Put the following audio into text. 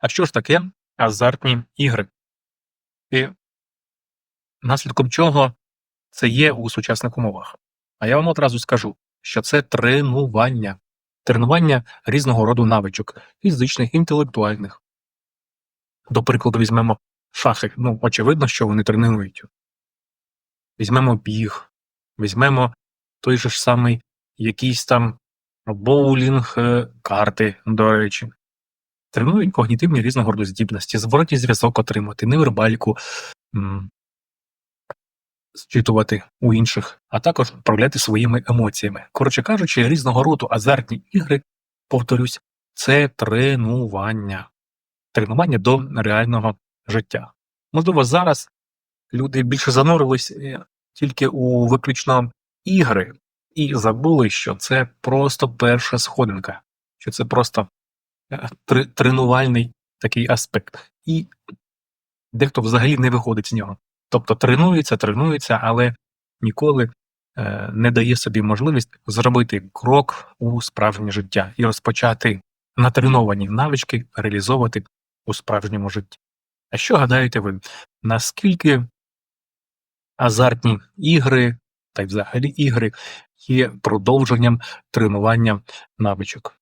А що ж таке азартні ігри? І наслідком чого це є у сучасних умовах? А я вам одразу скажу, що це тренування. Тренування різного роду навичок, фізичних, інтелектуальних. До прикладу, візьмемо шахи. Ну, очевидно, що вони тренують. Візьмемо біг, візьмемо той же ж самий якийсь там боулінг, е, карти, до речі. Тренують когнітивні різного роду здібності, зворотній зв'язок отримати, невербальку зчитувати у інших, а також управляти своїми емоціями. Коротше кажучи, різного роду азартні ігри, повторюсь, це тренування. Тренування до реального життя. Можливо, зараз люди більше занурились е, тільки у виключно ігри і забули, що це просто перша сходинка, що це просто тренувальний такий аспект. І дехто взагалі не виходить з нього. Тобто тренується, тренується, але ніколи е, не дає собі можливість зробити крок у справжнє життя і розпочати натреновані навички реалізовувати у справжньому житті. А що гадаєте ви, наскільки азартні ігри та й взагалі ігри є продовженням тренування навичок?